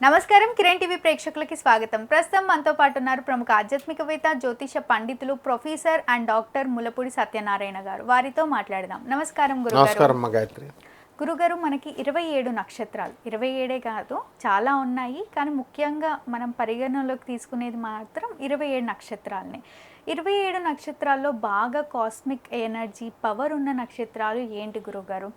నమస్కారం కిరణ్ టీవీ ప్రేక్షకులకి స్వాగతం. ప్రస్తుతం మనతో పాటు ఉన్నారు ప్రముఖ ఆధ్యాత్మికవేత్త జ్యోతిష పండితులు professor and doctor Mulapudi Satyanarayana garu. వారితో మాట్లాడదాం. నమస్కారం గురుగారు. గాయత్రి. గురుగారు మనకి ఇరవై ఏడు నక్షత్రాలు. ఇరవై ఏడే కాదు చాలా ఉన్నాయి. కానీ ముఖ్యంగా మనం పరిగణనలోకి తీసుకునేది మాత్రం ఇరవై ఏడు నక్షత్రాలని. ఇరవై ఏడు నక్షత్రాల్లో బాగా కాస్మిక్ ఎనర్జీ పవర్ ఉన్న నక్షత్రాలు ఏంటి గురుగారు?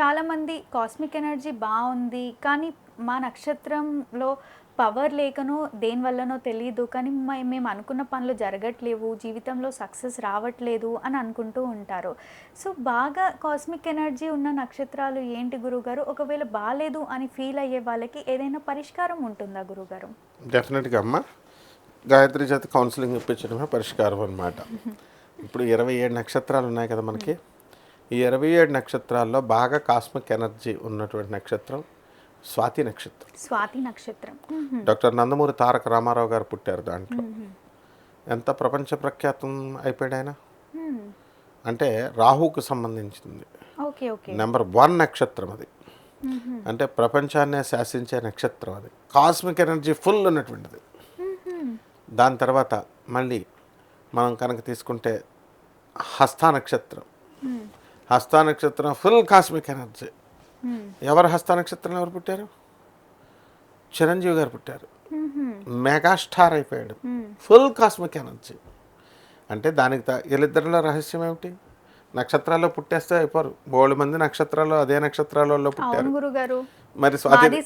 చాలామంది కాస్మిక్ ఎనర్జీ బాగుంది కానీ మా నక్షత్రంలో పవర్ లేకనో దేనివల్లనో తెలియదు కానీ మేము అనుకున్న పనులు జరగట్లేవు. జీవితంలో సక్సెస్ రావట్లేదు అని అనుకుంటూ ఉంటారు. సో బాగా కాస్మిక్ ఎనర్జీ ఉన్న నక్షత్రాలు ఏంటి గురుగారు? ఒకవేళ బాగాలేదు అని ఫీల్ అయ్యే వాళ్ళకి ఏదైనా పరిష్కారం ఉంటుందా గురుగారు? డెఫినెట్గా అమ్మ. గాయత్రి చేత కౌన్సిలింగ్ ఇప్పించడమే పరిష్కారం అనమాట ఇప్పుడు ఇరవై ఏడు నక్షత్రాలు ఉన్నాయి కదా మనకి. ఈ ఇరవై ఏడు నక్షత్రాల్లో బాగా కాస్మిక్ ఎనర్జీ ఉన్నటువంటి నక్షత్రం స్వాతి నక్షత్రం స్వాతి నక్షత్రం. డాక్టర్ నందమూరి తారక రామారావు గారు పుట్టారు దాంట్లో ఎంత ప్రపంచ ప్రఖ్యాతం అయిపోయాడు ఆయన. అంటే రాహుకు సంబంధించింది నెంబర్ వన్ నక్షత్రం అది. అంటే ప్రపంచాన్నే శాసించే నక్షత్రం అది కాస్మిక్ ఎనర్జీ ఫుల్ ఉన్నటువంటిది. దాని తర్వాత మళ్ళీ మనం కనుక తీసుకుంటే హస్త నక్షత్రం. హస్త నక్షత్రం ఫుల్ కాస్మిక్ ఎనర్జీ. ఎవరు హస్త నక్షత్రంలో ఎవరు పుట్టారు? చిరంజీవి గారు పుట్టారు. మెగాస్టార్ అయిపోయాడు. Full cosmic energy. అంటే దానికి వీళ్ళిద్దరిలో రహస్యం ఏమిటి? నక్షత్రాల్లో పుట్టేస్తే అయిపోరు. బోళ్ళు మంది నక్షత్రాల్లో అదే నక్షత్రాలలో పుట్టారు. మరి స్వాతి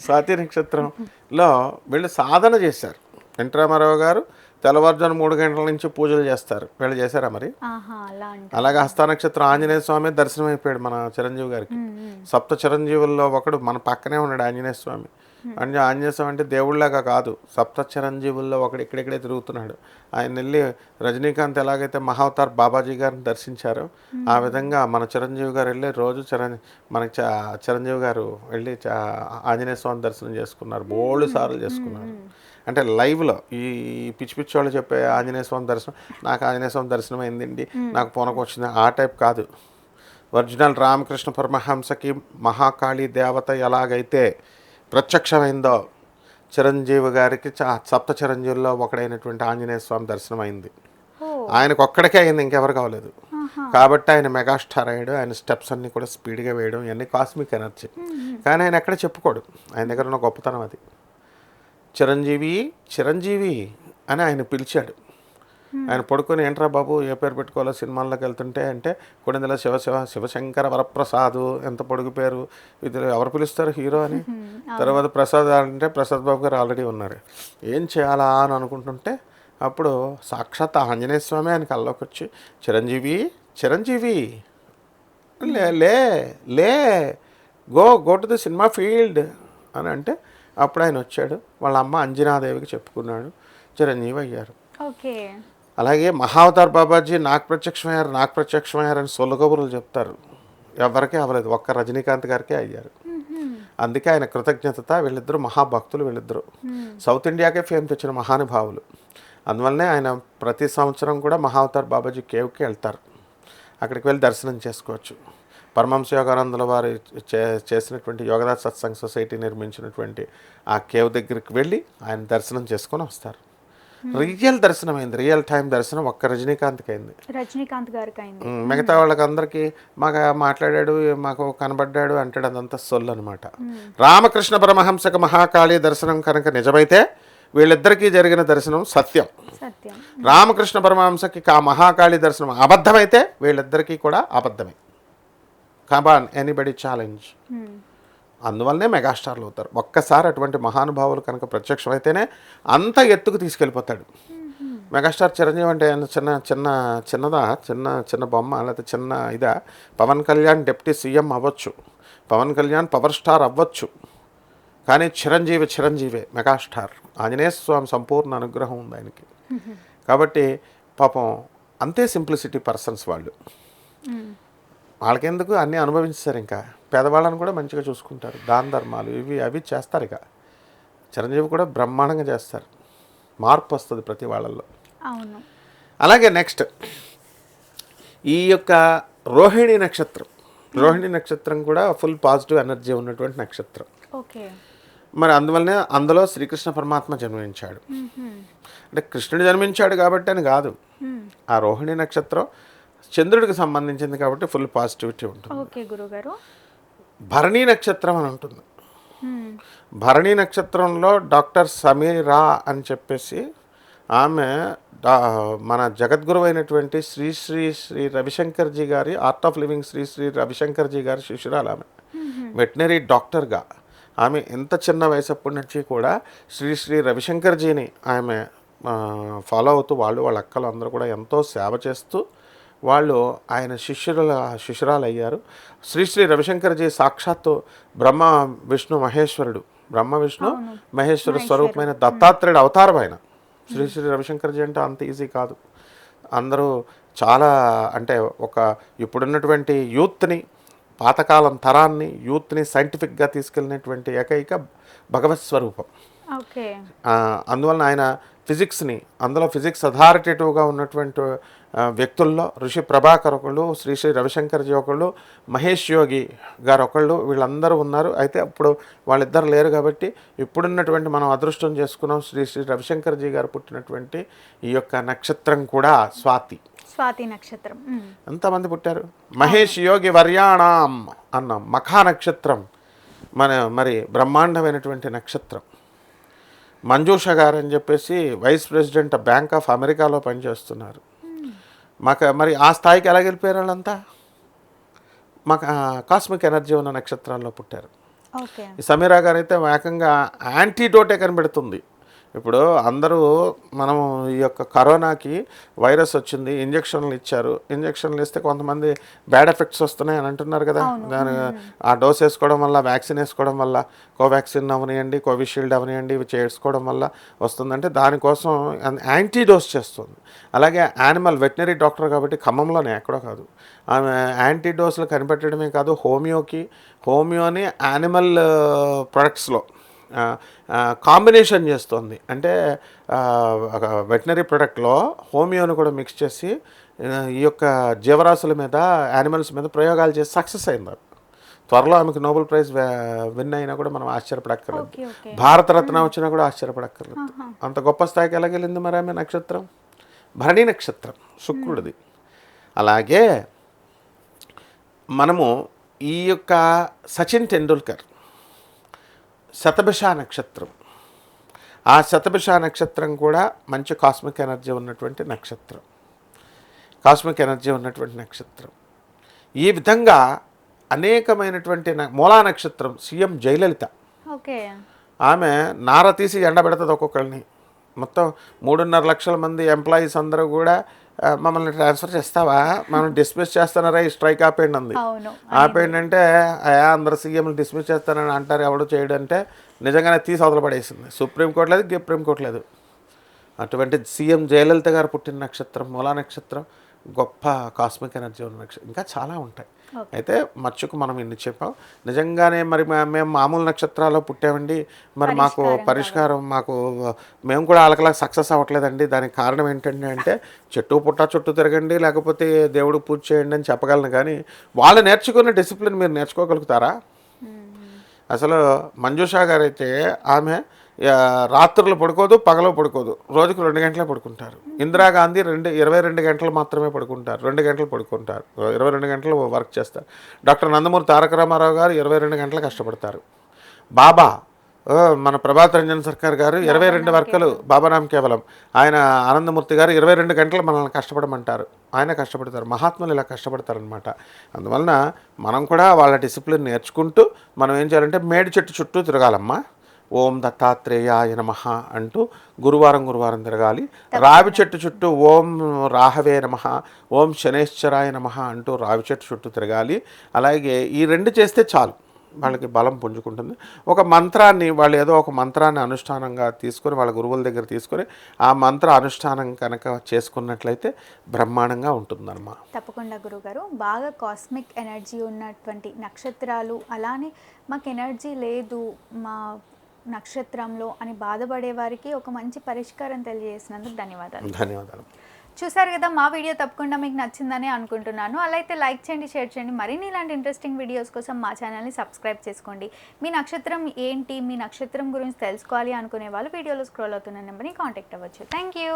స్వాతి నక్షత్రంలో వీళ్ళు సాధన చేశారు. ఎన్టీ రామారావు గారు తెల్లవారుజాము మూడు గంటల నుంచి పూజలు చేస్తారు. వీళ్ళు చేశారా మరి? అలాగే హస్త నక్షత్రం ఆంజనేయ స్వామి దర్శనం అయిపోయాడు మన చిరంజీవి గారికి. సప్త చిరంజీవుల్లో ఒకడు మన పక్కనే ఉన్నాడు ఆంజనేయ స్వామి. అంటే ఆంజనేయ స్వామి అంటే దేవుళ్ళగా కాదు సప్త చిరంజీవుల్లో ఒకడు ఇక్కడిక్కడే తిరుగుతున్నాడు. ఆయన వెళ్ళి రజనీకాంత్ ఎలాగైతే మహావతార్ బాబాజీ గారిని దర్శించారో ఆ విధంగా మన చిరంజీవి గారు వెళ్ళి రోజు చిరం మనకి చిరంజీవి గారు వెళ్ళి ఆంజనేయ స్వామి దర్శనం చేసుకున్నారు. బోళ్ళు సార్లు చేసుకున్నారు. అంటే లైవ్లో ఈ పిచ్చి పిచ్చి వాళ్ళు చెప్పే ఆంజనేయ స్వామి దర్శనం నాకు ఆంజనేయ స్వామి దర్శనం అయిందండి. నాకు పూనకం వచ్చింది. ఆ టైప్ కాదు. ఒరిజినల్ రామకృష్ణ పరమహంసకి మహాకాళి దేవత ఎలాగైతే ప్రత్యక్షమైందో చిరంజీవి గారికి చ- సప్త చిరంజీవుల్లో ఒకడైనటువంటి ఆంజనేయ స్వామి దర్శనం అయింది. ఆయనకు ఒక్కడికే అయింది ఇంకెవరు కావలేదు. కాబట్టి ఆయన మెగాస్టార్ అయ్యాడు. ఆయన స్టెప్స్ అన్నీ కూడా స్పీడ్గా వేయడం ఇవన్నీ కాస్మిక్ ఎనర్జీ. కానీ ఆయన ఎక్కడ చెప్పుకోడు. ఆయన దగ్గర ఉన్న గొప్పతనం అది. చిరంజీవి చిరంజీవి అని ఆయన పిలిచాడు. ఆయన పడుకొని ఏంట్రా బాబు ఏ పేరు పెట్టుకోవాలో సినిమాల్లోకి వెళ్తుంటే అంటే కొడిందల శివ శివ శివశంకర వరప్రసాద్ ఎంత పొడుగు పేరు ఇది ఎవరు పిలుస్తారు హీరో అని? తర్వాత ప్రసాద్ అంటే ప్రసాద్ బాబు గారు ఆల్రెడీ ఉన్నారు. ఏం చేయాలా? అని అనుకుంటుంటే అప్పుడు సాక్షాత్ ఆంజనేయ స్వామి ఆయన కల్లోకి వచ్చి చిరంజీవి చిరంజీవి లే లే లే go go to the cinema field అని అంటే అప్పుడు ఆయన వచ్చాడు. వాళ్ళ అమ్మ అంజనాదేవికి చెప్పుకున్నాడు. చిరంజీవి అయ్యారు ఓకే. అలాగే మహావతార్ బాబాజీ నాకు ప్రత్యక్షమయ్యారు నాకు ప్రత్యక్షమయ్యారు అని సొల్లు కబుర్లు చెప్తారు. ఎవరికీ అవ్వలేదు. ఒక్క రజనీకాంత్ గారికే అయ్యారు. అందుకే ఆయన కృతజ్ఞతత వీళ్ళిద్దరూ మహాభక్తులు వీళ్ళిద్దరూ. సౌత్ ఇండియాకే ఫేమ్ తెచ్చిన మహానుభావులు. అందువల్లనే ఆయన ప్రతి సంవత్సరం కూడా మహావతార్ బాబాజీ కేవ్కి వెళ్తారు. అక్కడికి వెళ్ళి దర్శనం చేసుకోవచ్చు. పరమహంస యోగానందుల వారు చే చేసినటువంటి యోగదాస్ సత్సంగ్ సొసైటీ నిర్మించినటువంటి ఆ కేవ్ దగ్గరికి వెళ్ళి ఆయన దర్శనం చేసుకొని వస్తారు. రియల్ దర్శనం అయింది రియల్ టైం దర్శనం ఒక్క రజనీకాంత్కి అయింది రజనీకాంత్ గారికి అయింది మిగతా వాళ్ళకి అందరికీ మాకు మాట్లాడాడు మాకు కనబడ్డాడు అంటాడు అదంతా సొల్లు అనమాట రామకృష్ణ పరమహంసక మహాకాళి దర్శనం కనుక నిజమైతే వీళ్ళిద్దరికీ జరిగిన దర్శనం సత్యం. సత్యం. రామకృష్ణ పరమహంసకి ఆ మహాకాళి దర్శనం అబద్ధమైతే వీళ్ళిద్దరికీ కూడా అబద్ధమే. Come on anybody challenge. అందువల్లనే మెగాస్టార్లు అవుతారు. ఒక్కసారి అటువంటి మహానుభావులు కనుక ప్రత్యక్షమైతేనే అంత ఎత్తుకు తీసుకెళ్ళిపోతాడు. మెగాస్టార్ చిరంజీవి అంటే ఆయన చిన్న చిన్న చిన్నదా? చిన్న చిన్న బొమ్మ లేకపోతే చిన్న ఇదా? పవన్ కళ్యాణ్ డిప్యూటీ సీఎం అవ్వచ్చు. పవన్ కళ్యాణ్ పవర్ స్టార్ అవ్వచ్చు. కానీ చిరంజీవి చిరంజీవే మెగాస్టార్. ఆంజనేయ స్వామి సంపూర్ణ అనుగ్రహం ఉంది ఆయనకి. కాబట్టి పాపం అంతే సింప్లిసిటీ పర్సన్స్ వాళ్ళు. మ్మ్. వాళ్ళకెందుకు అన్నీ అనుభవించారు ఇంకా? పేదవాళ్ళని కూడా మంచిగా చూసుకుంటారు. దాన ధర్మాలు ఇవి అవి చేస్తారు ఇక. చిరంజీవి కూడా బ్రహ్మాండంగా చేస్తారు. మార్పు వస్తుంది ప్రతి వాళ్ళల్లో. అలాగే నెక్స్ట్ ఈ యొక్క రోహిణి నక్షత్రం. రోహిణి నక్షత్రం కూడా ఫుల్ పాజిటివ్ ఎనర్జీ ఉన్నటువంటి నక్షత్రం. ఓకే. మరి అందువల్లనే అందులో శ్రీకృష్ణ పరమాత్మ జన్మించాడు. అంటే కృష్ణుడు జన్మించాడు కాబట్టి అని కాదు. ఆ రోహిణి నక్షత్రం చంద్రుడికి సంబంధించింది కాబట్టి ఫుల్ పాజిటివిటీ ఉంటుంది. ఓకే గురుగారు. భరణి నక్షత్రం అని ఉంటుంది. భరణి నక్షత్రంలో డాక్టర్ సమీరా అని చెప్పేసి ఆమె మన జగద్గురు అయినటువంటి శ్రీ శ్రీ శ్రీ రవిశంకర్జీ గారి art of living Sri Sri Ravishankarji గారి శిష్యురాలు ఆమె. వెటనరీ డాక్టర్గా ఆమె ఎంత చిన్న వయసు అప్పటి నుంచి కూడా శ్రీ శ్రీ రవిశంకర్జీని ఆమె ఫాలో అవుతూ వాళ్ళు వాళ్ళ అక్కలు అందరూ కూడా ఎంతో సేవ చేస్తూ వాళ్ళు ఆయన శిష్యుల శిష్యురాలు అయ్యారు శ్రీ శ్రీ రవిశంకర్జీ సాక్షాత్తు బ్రహ్మ విష్ణు మహేశ్వరుడు. బ్రహ్మ విష్ణు మహేశ్వర స్వరూపమైన దత్తాత్రేయుడు అవతారం ఆయన శ్రీ శ్రీ రవిశంకర్జీ అంటే అంత ఈజీ కాదు. అందరూ చాలా అంటే ఒక ఇప్పుడున్నటువంటి యూత్ని పాతకాలం తరాన్ని యూత్ని సైంటిఫిక్గా తీసుకెళ్ళినటువంటి ఏకైక భగవత్ స్వరూపం. అందువలన ఆయన ఫిజిక్స్ని అందులో ఫిజిక్స్ అథారిటేటివ్గా ఉన్నటువంటి వ్యక్తుల్లో ఋషి ప్రభాకర్ ఒకళ్ళు శ్రీ శ్రీ రవిశంకర్జీ ఒకళ్ళు మహేష్ యోగి గారు ఒకళ్ళు వీళ్ళందరూ ఉన్నారు. అయితే అప్పుడు వాళ్ళిద్దరు లేరు కాబట్టి ఇప్పుడున్నటువంటి మనం అదృష్టం చేసుకున్నాం. శ్రీ శ్రీ రవిశంకర్జీ గారు పుట్టినటువంటి ఈ యొక్క నక్షత్రం కూడా స్వాతి. స్వాతి నక్షత్రం. ఎంతమంది పుట్టారు? మహేష్ యోగి వర్యాణం అన్నాం మఖా నక్షత్రం. మన మరి బ్రహ్మాండమైనటువంటి నక్షత్రం. మంజూష గారు అని చెప్పేసి వైస్ ప్రెసిడెంట్ బ్యాంక్ ఆఫ్ అమెరికాలో పనిచేస్తున్నారు. మాకు మరి ఆ స్థాయికి ఎలా గెలిపారు వాళ్ళంతా? మాకు కాస్మిక్ ఎనర్జీ ఉన్న నక్షత్రాల్లో పుట్టారు. ఈ సమీరా గారు అయితే ఏకంగా యాంటీడోటే కనిపెడుతుంది. ఇప్పుడు అందరూ మనము ఈ యొక్క కరోనాకి వైరస్ వచ్చింది ఇంజక్షన్లు ఇచ్చారు. ఇంజక్షన్లు ఇస్తే కొంతమంది బ్యాడ్ ఎఫెక్ట్స్ వస్తున్నాయి అని అంటున్నారు కదా. దాని ఆ డోస్ వేసుకోవడం వల్ల వ్యాక్సిన్ వేసుకోవడం వల్ల కోవాక్సిన్ అవనియండి కోవిషీల్డ్ అవనియండి ఇవి చేసుకోవడం వల్ల వస్తుందంటే దానికోసం యాంటీ డోస్ చేస్తుంది. అలాగే యానిమల్ వెటనరీ డాక్టర్ కాబట్టి ఖమ్మంలోనే ఎక్కడో కాదు. ఆమె యాంటీ డోసులు కనిపెట్టడమే కాదు హోమియోకి హోమియోని యానిమల్ ప్రొడక్ట్స్లో కాంబినేషన్ చేస్తుంది. అంటే వెటనరీ ప్రొడక్ట్లో హోమియోని కూడా మిక్స్ చేసి ఈ యొక్క జీవరాశుల మీద యానిమల్స్ మీద ప్రయోగాలు చేసి సక్సెస్ అయింది. త్వరలో ఆమెకు నోబెల్ ప్రైజ్ విన్ అయినా కూడా మనం ఆశ్చర్యపడక్కర్లేదు. భారతరత్న వచ్చినా కూడా ఆశ్చర్యపడక్కర్లేదు. అంత గొప్ప స్థాయికి ఎలాగెళ్ళింది మరి ఆమె నక్షత్రం? భరణి నక్షత్రం శుక్రుడిది. అలాగే మనము ఈ యొక్క సచిన్ టెండూల్కర్ శతభిష నక్షత్రం. ఆ శతభిష నక్షత్రం కూడా మంచి కాస్మిక్ ఎనర్జీ ఉన్నటువంటి నక్షత్రం. కాస్మిక్ ఎనర్జీ ఉన్నటువంటి నక్షత్రం. ఈ విధంగా అనేకమైనటువంటి మూలా నక్షత్రం సీఎం జయలలిత. ఓకే. ఆమె నార తీసి ఎండబెడుతుంది ఒక్కొక్కరిని మొత్తం మూడున్నర లక్షల మంది ఎంప్లాయీస్ అందరూ కూడా "ఆ, మమ్మల్ని ట్రాన్స్ఫర్ చేస్తావా? మనం డిస్మిస్ చేస్తున్నారా ఈ స్ట్రైక్ ఆపేయండి అంది. ఆపేయండి అంటే అయా అందరు సీఎంలు డిస్మిస్ చేస్తానని అంటారు ఎవడు చేయడు అంటే నిజంగానే తీసి అవతల పడేసింది. సుప్రీంకోర్టు లేదు సుప్రీంకోర్టు లేదు. అటువంటి సీఎం జయలలిత గారు పుట్టిన నక్షత్రం మూలా నక్షత్రం గొప్ప కాస్మిక్ ఎనర్జీ ఉన్న నక్షత్రం ఇంకా చాలా ఉంటాయి. అయితే మచ్చుకు మనం ఇన్ని చెప్పాం. నిజంగానే మరి మేము మామూలు నక్షత్రాల్లో పుట్టామండి. మరి మాకు పరిష్కారం మాకు మేము కూడా వాళ్ళకలా సక్సెస్ అవ్వట్లేదండి. దానికి కారణం ఏంటండి అంటే చెట్టు పుట్ట చుట్టూ తిరగండి లేకపోతే దేవుడు పూజ చేయండి అని చెప్పగలను కానీ వాళ్ళు నేర్చుకున్న డిసిప్లిన్ మీరు నేర్చుకోగలుగుతారా? అసలు మంజుషా గారు అయితే ఆమె రాత్రులు పడుకోదు పగలు పడుకోదు. రోజుకు రెండు గంటలే పడుకుంటారు. ఇందిరాగాంధీ రెండు ఇరవై రెండు గంటలు మాత్రమే పడుకుంటారు. రెండు గంటలు పడుకుంటారు. ఇరవై రెండు గంటలు వర్క్ చేస్తారు. డాక్టర్ నందమూరి తారక రామారావు గారు ఇరవై రెండు గంటలు కష్టపడతారు. బాబా మన ప్రభాత్ రంజన్ సర్కార్ గారు ఇరవై రెండు వర్కలు బాబారాం కేవలం. ఆయన ఆనందమూర్తి గారు ఇరవై రెండు గంటలు మనల్ని కష్టపడమంటారు. ఆయన కష్టపడతారు. మహాత్ములు ఇలా కష్టపడతారనమాట అందువలన మనం కూడా వాళ్ళ డిసిప్లిన్ నేర్చుకుంటూ మనం ఏం చేయాలంటే మేడి చెట్టు చుట్టూ తిరగాలమ్మా. ఓం దత్తాత్రేయాయ నమ అంటూ గురువారం గురువారం తిరగాలి. రావి చెట్టు చుట్టూ ఓం రాహవే నమ ఓం శనేశ్వరాయ నమ అంటూ రావి చెట్టు చుట్టూ తిరగాలి. అలాగే ఈ రెండు చేస్తే చాలు. వాళ్ళకి బలం పుంజుకుంటుంది. ఒక మంత్రాన్ని వాళ్ళు ఏదో ఒక మంత్రాన్ని అనుష్ఠానంగా తీసుకొని వాళ్ళ గురువుల దగ్గర తీసుకొని ఆ మంత్ర అనుష్ఠానం కనుక చేసుకున్నట్లయితే బ్రహ్మాండంగా ఉంటుందన్నమా తప్పకుండా గురుగారు. బాగా కాస్మిక్ ఎనర్జీ ఉన్నటువంటి నక్షత్రాలు అలానే మాకు ఎనర్జీ లేదు మా నక్షత్రంలో అని బాధపడే వారికి ఒక మంచి పరిష్కారం తెలియజేసినందుకు ధన్యవాదాలు. ధన్యవాదాలు. చూసారు కదా మా వీడియో తప్పకుండా మీకు నచ్చిందని అనుకుంటున్నాను. అలా అయితే లైక్ చేయండి షేర్ చేయండి. మరిన్ని ఇలాంటి ఇంట్రెస్టింగ్ వీడియోస్ కోసం మా ఛానల్ని సబ్స్క్రైబ్ చేసుకోండి. మీ నక్షత్రం ఏంటి మీ నక్షత్రం గురించి తెలుసుకోవాలి అనుకునే వాళ్ళు వీడియోలో స్క్రోల్ అవుతున్న నెంబర్ని కాంటాక్ట్ అవ్వచ్చు. Thank you